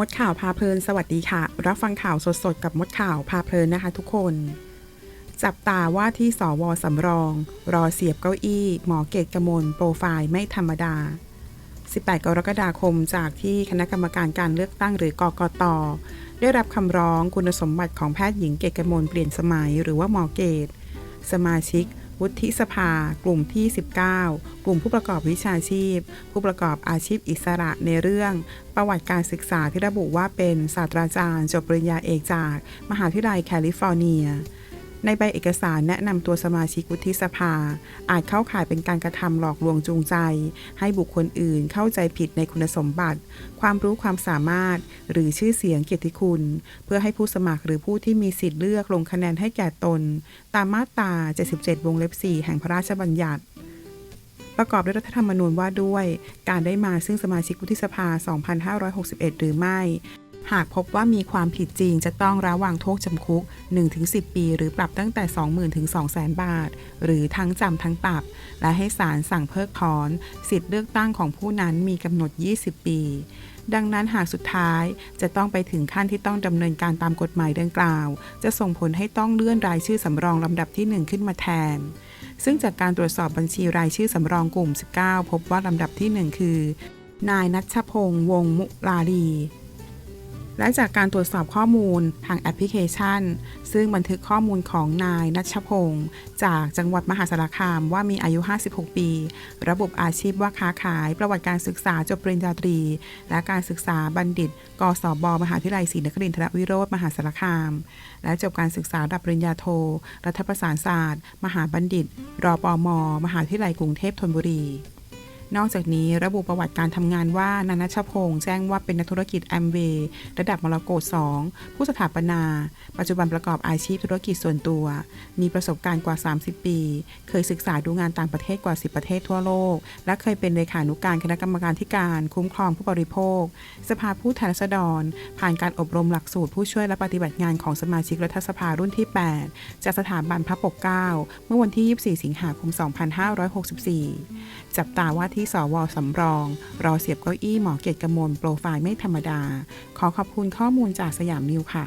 มดข่าวพาเพลินสวัสดีค่ะ รับฟังข่าวสดๆ กับมดข่าวพาเพลินนะคะทุกคน จับตาว่าที่สวสำรอง รอเสียบเก้าอี้ หมอเกตกมลโปรไฟล์ไม่ธรรมดา 18 กรกฎาคมจากที่คณะกรรมการการเลือกตั้งหรือกกตได้รับคำร้องคุณสมบัติของแพทย์หญิงเกตกมลเปลี่ยนสมัยหรือว่าหมอเกต สมาชิก วุฒิสภา กลุ่มที่ 19 กลุ่มผู้ประกอบวิชาชีพ ผู้ประกอบอาชีพอิสระในเรื่อง ประวัติการศึกษาที่ระบุว่าเป็นศาสตราจารย์ จบปริญญาเอกจาก มหาวิทยาลัยแคลิฟอร์เนีย ในใบเอกสารแนะนำตัวสมาชิกวุฒิสภา อาจเข้าข่ายเป็นการกระทำหลอกลวงจูงใจ ให้บุคคลอื่นเข้าใจผิดในคุณสมบัติ ความรู้ความสามารถ หรือชื่อเสียงเกียรติคุณ เพื่อให้ผู้สมัครหรือผู้ที่มีสิทธิ์เลือกลงคะแนนให้แก่ตน ตามมาตรา 77 วงเล็บ 4 แห่งพระราชบัญญัติประกอบด้วยรัฐธรรมนูญว่าด้วยการได้มาซึ่งสมาชิกวุฒิสภา 2561 หรือไม่ หากพบว่ามีความผิดจริงจะต้องระวางโทษจำคุก 1-10 ปี หรือปรับตั้งแต่ 20,000ถึง200,000 บาท หรือทั้งจำทั้งปรับ และให้ศาลสั่งเพิกถอน สิทธิ์เลือกตั้งของผู้นั้นมีกำหนด 20 ปี ดังนั้นหากสุดท้ายจะต้องไปถึงขั้นที่ต้องดำเนินการตามกฎหมายดังกล่าว จะส่งผลให้ต้องเลื่อนรายชื่อสำรองลำดับที่ 1 ขึ้นมาแทนซึ่งจากการตรวจสอบบัญชีรายชื่อสำรองกลุ่ม 19 พบว่าลำดับที่ 1 คือ นายนัชพงษ์วงศ์มุลาลี และจากการตรวจสอบข้อมูลทางแอปพลิเคชัน ซึ่งบันทึกข้อมูลของนายนัชพงศ์จากจังหวัดมหาสารคามว่ามีอายุ 56 ปี ระบบอาชีพว่าค้าขาย ประวัติการศึกษาจบปริญญาตรี และการศึกษาบัณฑิต กศบมหาวิทยาลัยศรีนครินทรวิโรธมหาสารคาม และจบการศึกษาระดับปริญญาโท รัฐประศานศาสตร์ มหาบัณฑิตรอปอมมหาวิทยาลัยกรุงเทพธนบุรี นอกจากนี้ระบุประวัติการทำงานว่านานัชพงศ์แจ้งว่าเป็นนักธุรกิจแอมเวย์ระดับมรกต2ผู้สถาปนา ปัจจุบันประกอบอาชีพธุรกิจส่วนตัว มีประสบการณ์กว่า 30 ปี เคยศึกษาดูงานต่างประเทศกว่า 10 ประเทศทั่วโลก และเคยเป็นเลขานุการคณะกรรมการที่การคุ้มครองผู้บริโภค สภาผู้แทนราษฎร ผ่านการอบรมหลักสูตรผู้ช่วยและปฏิบัติงานของสมาชิกรัฐสภารุ่นที่ 8 จากสถาบันพระปกเกล้าเมื่อวันที่ 24 สิงหาคม 2564 จับตาว่าที่สวสำรอง รอเสียบเก้าอี้หมอเกยรตกมลโปรไฟล์ไม่ธรรมดา ขอขอบคุณข้อมูลจากสยามนิวค่ะ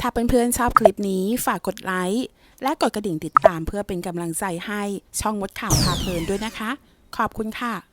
ถ้าเพื่อนๆชอบคลิปนี้ฝากกดไลค์และกดกระดิ่งติดตามเพื่อเป็นกำลังใจให้ช่องมดข่าวพาเพลินด้วยนะคะ ขอบคุณค่ะ